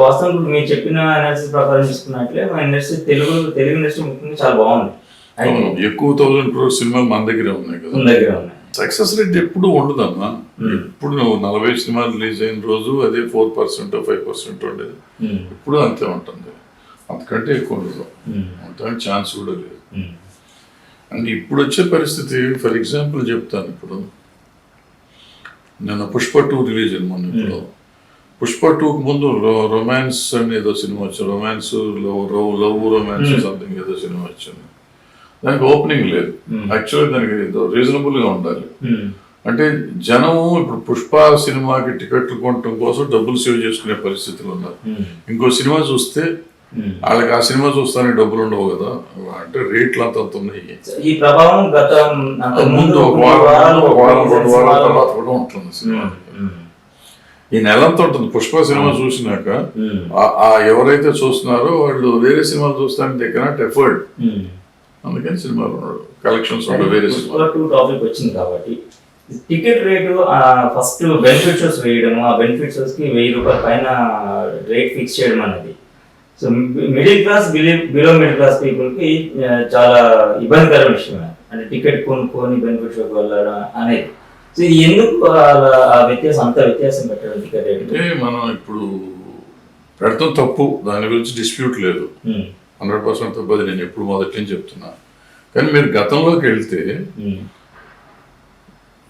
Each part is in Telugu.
వాస్తవం ఇప్పుడు మీరు చెప్పిన అనాలిసిస్ ప్రకారం చూసుకున్నట్లే మా ఇండస్ట్రీ తెలుగు తెలుగు ఇండస్ట్రీ ముఖ్యంగా చాలా బాగుంది. ఎక్కువ థౌసండ్ క్రోర్ సినిమాలు మన దగ్గరే ఉన్నాయి కదా. మన దగ్గర ఉన్నాయి. సక్సెస్ రేట్ ఎప్పుడు ఉండదమ్మా. ఇప్పుడు నువ్వు నలభై సినిమాలు రిలీజ్ అయిన రోజు అదే ఫోర్ పర్సెంట్ ఫైవ్ పర్సెంట్ ఉండేది. ఉమ్, ఇప్పుడు అంతే ఉంటుంది. అంతకంటే ఎక్కువ ఉండదు. అంతకంటే ఛాన్స్ కూడా లేదు. అంటే ఇప్పుడు వచ్చే పరిస్థితి ఫర్ ఎగ్జాంపుల్ చెప్తాను ఇప్పుడు. నేను పుష్ప టూ రిలీజ్ అయింది మొన్న ఇప్పుడు. పుష్ప టూకి ముందు రొమాన్స్ అని ఏదో సినిమా వచ్చింది. Romance love love romance something ఏదో సినిమా వచ్చింది. దానికి ఓపెనింగ్ లేదు. Hmm. యాక్చువల్లీ దానికి ఏదో రీజనబుల్గా ఉండాలి. ఉమ్, అంటే జనం ఇప్పుడు పుష్ప సినిమాకి టికెట్లు కొనటం కోసం డబ్బులు సేవ్ చేసుకునే పరిస్థితులు ఉన్నారు. ఉమ్, ఇంకో సినిమా చూస్తే. వాళ్ళకి ఆ సినిమా చూస్తానికి డబ్బులు ఉండవు కదా. అంటే రేట్లు అంత ఉన్నాయి. ఈ ప్రభావం గత ముందు ఒక వారం ఒక వారం రెండు వారాల తర్వాత కూడా ఉంటుంది సినిమా. ఈ నెలంతా ఉంటుంది. పుష్ప సినిమా చూసినాక ఆ- ఎవరైతే చూస్తున్నారో వాళ్ళు వేరే సినిమాలు చూస్తానికి దే కెనాట్ ఎఫర్డ్. అందుకని సినిమాలు కలెక్షన్స్ వేరే టాపిక్ వచ్చింది కాబట్టి. Ticket rate first benefit shows వేయడం ఆ బెనిఫిట్ షోస్కి వెయ్యి రూపాయల పైన రేట్ ఫిక్స్ చేయడం అనేది. So middle class below middle class పీపుల్కి చాలా ఇబ్బందికరమైన విషయం అంటే టికెట్ కొనుక్కొని బెనిఫిట్ షోకి వెళ్ళడం అనేది. సో ఇది ఎందుకు అలా- ఆ వ్యత్యాసం అంత వ్యత్యాసం పెట్టడం టికెట్ రేట్ అంటే మనం ఇప్పుడు పెడతాం తప్పు దాని గురించి డిస్ప్యూట్ లేదు. హండ్రెడ్ పర్సెంట్ తప్పు అది నేను ఎప్పుడు మొదటి నుంచి చెప్తున్నా. కానీ మీరు గతంలోకి వెళ్తే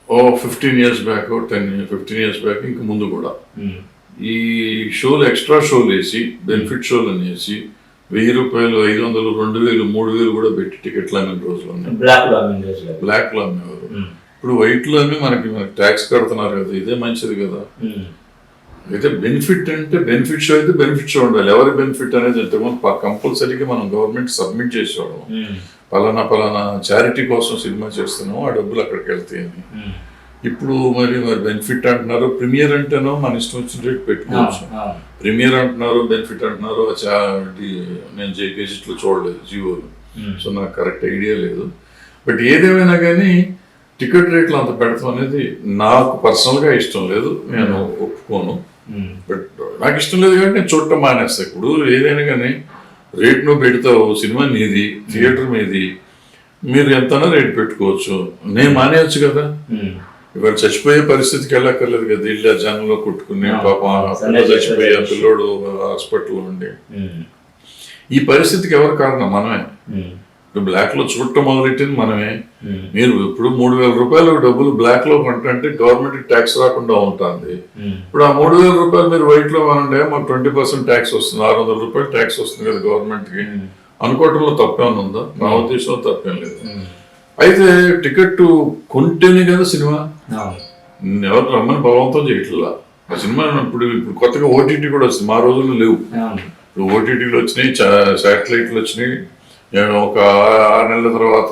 ఓ fifteen years back ten fifteen years back ఇంక ముందు కూడా. ఈ షోలు ఎక్స్ట్రా షోలు వేసి బెనిఫిట్ షోలు వేసి వెయ్యి రూపాయలు ఐదు వందలు రెండు వేలు మూడు వేలు కూడా పెట్టి టికెట్లు అమ్మిన రోజులు ఉన్నాయి. బ్లాక్లో అమ్మింది బ్లాక్లో అమ్మేవారు ఇప్పుడు వైట్లో అమ్మి మనకి ట్యాక్స్ కడుతున్నారు కదా ఇదే మంచిది కదా. అయితే బెనిఫిట్ అంటే బెనిఫిట్ షో అయితే బెనిఫిట్ షో ఉండాలి. ఎవరి బెనిఫిట్ అనేది అంటే కంపల్సరీగా మనం గవర్నమెంట్ సబ్మిట్ చేసేవాళ్ళం. పలానా పలానా చారిటీ కోసం సినిమా చేస్తున్నాం ఆ డబ్బులు అక్కడికి వెళ్తాయని ఇప్పుడు మరి మరి బెనిఫిట్ అంటున్నారు ప్రీమియర్ అంటేనో మన ఇష్టం వచ్చిన రేట్ పెట్టుకోవచ్చు ప్రీమియర్ అంటున్నారు బెనిఫిట్ అంటున్నారు నేను జే గెజిట్లో చూడలేదు జియోలో. సో నాకు కరెక్ట్ ఐడియా లేదు. బట్ ఏదేమైనా కానీ టికెట్ రేట్లు అంత పెడతాం అనేది నాకు పర్సనల్గా ఇష్టం లేదు నేను ఒప్పుకోను. బట్ నాకు ఇష్టం లేదు కాబట్టి నేను చూడటం మానేస్తా. ఇప్పుడు ఏదైనా కానీ రేట్ నువ్వు పెడతావు సినిమా నీది థియేటర్ మీది మీరు ఎంతనా రేట్ పెట్టుకోవచ్చు. నేను మానేయచ్చు కదా. ఇవాళ చచ్చిపోయే పరిస్థితికి వెళ్ళక్కర్లేదు కదా. ఇల్లు జనంలో కొట్టుకుని పాపం చచ్చిపోయి పిల్లోడు హాస్పిటల్ ఉండి. ఈ పరిస్థితికి ఎవరు కారణం? మనమే. ఇప్పుడు బ్లాక్లో చూడటం మొదలెట్టింది మనమే. మీరు ఇప్పుడు మూడు వేల రూపాయలు డబ్బులు బ్లాక్లో కొంటే గవర్నమెంట్ ట్యాక్స్ రాకుండా ఉంటుంది. ఇప్పుడు ఆ మూడు వేల రూపాయలు మీరు వైట్లో కొనండి మాకు ట్వంటీ పర్సెంట్ ట్యాక్స్ వస్తుంది. ఆరు వందల రూపాయలు ట్యాక్స్ వస్తుంది కదా గవర్నమెంట్కి. అనుకోవటంలో తప్పేమైనా ఉందా? నా ఉద్దేశంలో తప్పేం లేదు. అయితే టికెట్ కొంటేనే కదా సినిమా? ఎవరు రమ్మని బలవంతం చేయట్లా? ఆ సినిమా ఇప్పుడు ఇప్పుడు కొత్తగా ఓటీటీ కూడా వచ్చింది మా రోజుల్లో లేవు. ఇప్పుడు ఓటీటీలు వచ్చినాయి శాటిలైట్లు వచ్చినాయి. ఏ, ఒక ఆరు నెలల తర్వాత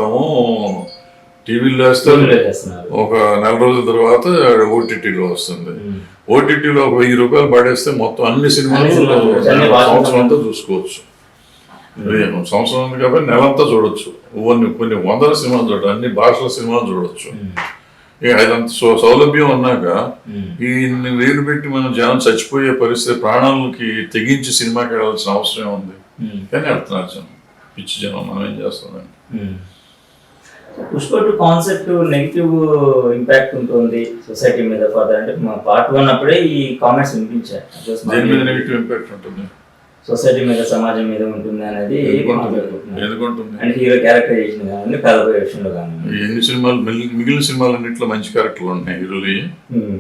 టీవీలో వేస్తారు ఒక నెల రోజుల తర్వాత ఓటీటీలో వస్తుంది. ఓటీటీలో ఒక వెయ్యి రూపాయలు పడేస్తే మొత్తం అన్ని సినిమాలు. సంవత్సరం అంతా చూసుకోవచ్చు. సంవత్సరం ఉంది కాబట్టి నెలంతా చూడొచ్చు. కొన్ని కొన్ని వందల సినిమాలు చూడవచ్చు అన్ని భాషల సినిమాలు చూడొచ్చు. ఇక అదంత సౌలభ్యం ఉన్నాక ఈ వేలు పెట్టి మనం జనం చచ్చిపోయే పరిస్థితి ప్రాణాలకి తెగించి సినిమాకి వెళ్ళాల్సిన అవసరం ఉంది కానీ వెళ్తున్నారు జనం పిచ్చి జనం మనం ఏం చేస్తామండి Pushpa two concept negative impact ఉంటుంది సొసైటీ మీద ఫర్దర్ అంటే మా పార్ట్ వన్ అప్పుడే ఈ కామెంట్స్ వినిపించాయి. దేని మీద నెగిటివ్ ఇంపాక్ట్ ఉంటుంది? సొసైటీ మీద సమాజం మీద ఉంటుంది అనేది అండ్ హీరో క్యారెక్టరైజేషన్ కానీ కథ విషయంలో కానీ ఎన్ని సినిమాలు మిగిలి- మిగిలిన సినిమాలు అన్నింటిలో మంచి క్యారెక్టర్లు ఉన్నాయి హీరోలు. ఉమ్,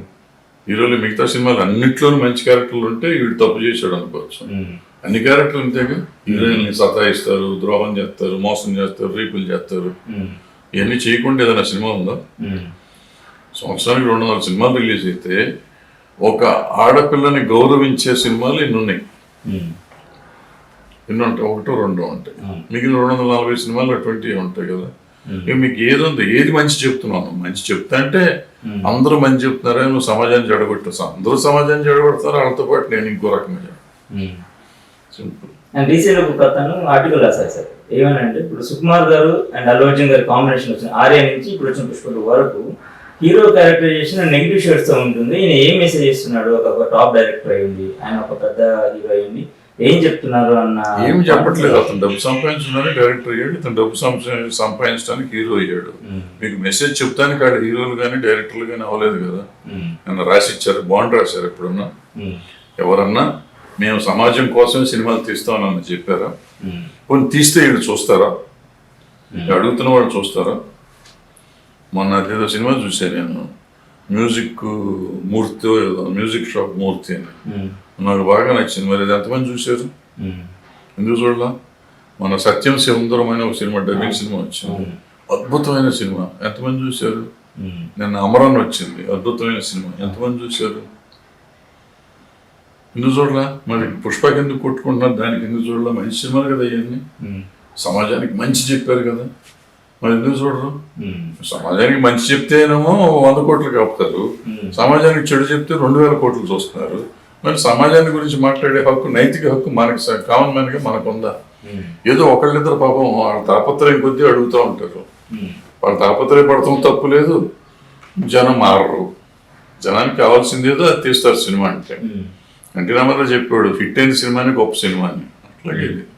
హీరోలు మిగతా సినిమాలు అన్నింటిలోనూ మంచి క్యారెక్టర్లు ఉంటే వీడు తప్పు చేశాడు అనుకోవచ్చు. ఉమ్, అన్ని క్యారెక్టర్లు అంతేగా హీరోయిన్ని సతాయిస్తారు ద్రోహం చేస్తారు మోసం చేస్తారు రేపులు చేస్తారు. ఇవన్నీ చేయకుండా ఏదైనా సినిమా ఉందా? సంవత్సరానికి రెండు వందల సినిమాలు రిలీజ్ అయితే ఒక ఆడపిల్లని గౌరవించే సినిమాలు ఇన్ని ఉన్నాయి ఎన్ని ఉంటాయి? ఒకటో రెండో ఉంటాయి. మిగిలిన రెండు వందల నలభై సినిమాలు ట్వంటీ ఉంటాయి కదా. మీకు ఏది ఉంది? ఏది మంచి చెప్తున్నాను మంచి చెప్తా అంటే. అందరూ మంచి చెప్తున్నారా నువ్వు సమాజాన్ని చెడగొట్టా అందరూ సమాజాన్ని చెడగొడతారు వాళ్ళతో పాటు నేను ఇంకో రకంగా అండ్ రీసెంట్ ఒక అతను ఆర్టికల్ రాశారు సార్. ఏమనంటే ఇప్పుడు సుకుమార్ గారు అండ్ అల్లు అర్జున్ గారి కాంబినేషన్ వచ్చిన ఆర్య నుంచి ఇప్పుడు వచ్చిన పుష్ప టూ వరకు హీరో క్యారెక్టరైజేషన్ నెగిటివ్ షేడ్స్తో ఉంటుంది. ఈయన ఏం మెసేజ్ ఇస్తున్నాడు ఒక టాప్ డైరెక్టర్ అయ్యింది. ఆయన ఒక పెద్ద హీరో అయ్యింది. ఏం చెప్తున్నారు అన్న ఏం చెప్పట్లేదు. అతను డబ్బు సంపాదించడానికి డైరెక్టర్ అయ్యాడు. ఇతను డబ్బు సంపా- సంపాదించడానికి హీరో అయ్యాడు. మీకు మెసేజ్ చెప్తానికి ఆడ హీరోలు కానీ డైరెక్టర్లు కానీ అవ్వలేదు కదా. ఉమ్, నన్ను రాసి ఇచ్చారు బాండ్ రాశారు ఎప్పుడన్నా? ఎవరన్నా? మేము సమాజం కోసం సినిమాలు తీస్తామని చెప్పారా? కొన్ని తీస్తే వీళ్ళు చూస్తారా? ఉమ్. అడుగుతున్న వాళ్ళు చూస్తారా? మొన్న అదేదో సినిమా చూశాను నేను. మ్యూజిక్ మూర్తి ఏదో మ్యూజిక్ షాప్ మూర్తి అని. ఉమ్, నాకు బాగా నచ్చింది. మరి అది ఎంతమంది చూశారు? ఉమ్, ఎందుకు చూడలా? మన సత్యం సుందరమైన ఒక సినిమా డబ్బింగ్ సినిమా వచ్చింది. అద్భుతమైన సినిమా. ఎంతమంది చూశారు? నిన్న అమరాన్ వచ్చింది. అద్భుతమైన సినిమా. ఎంతమంది చూశారు? ఎందుకు చూడలా మరి పుష్పకి ఎందుకు కొట్టుకుంటున్నారు? దానికి ఎందుకు చూడలా మంచి సినిమాలు కదా అవన్నీ ఉమ్, సమాజానికి మంచి చెప్పారు కదా. మరి ఎందుకు చూడరు? సమాజానికి మంచి చెప్తేనేమో వంద కోట్లు కప్పుతారు. ఉమ్, సమాజానికి చెడు చెప్తే రెండు వేల కోట్లు చూస్తున్నారు. మరి సమాజాన్ని గురించి మాట్లాడే హక్కు నైతిక హక్కు మనకి కామన్ మ్యాన్గా మనకు ఉందా ఏదో ఒకళ్ళిద్దరు పాపం వాళ్ళ తాపత్రయం కొద్దీ అడుగుతూ ఉంటారు. వాళ్ళ పడటం తప్పు లేదు. జనం మారరు. జనానికి కావాల్సింది ఏదో అది తీస్తారు సినిమా అంటే. ఎన్టీ రామారావు చెప్పాడు ఫిట్ అయిన సినిమాని గొప్ప సినిమా అని. అట్లాగే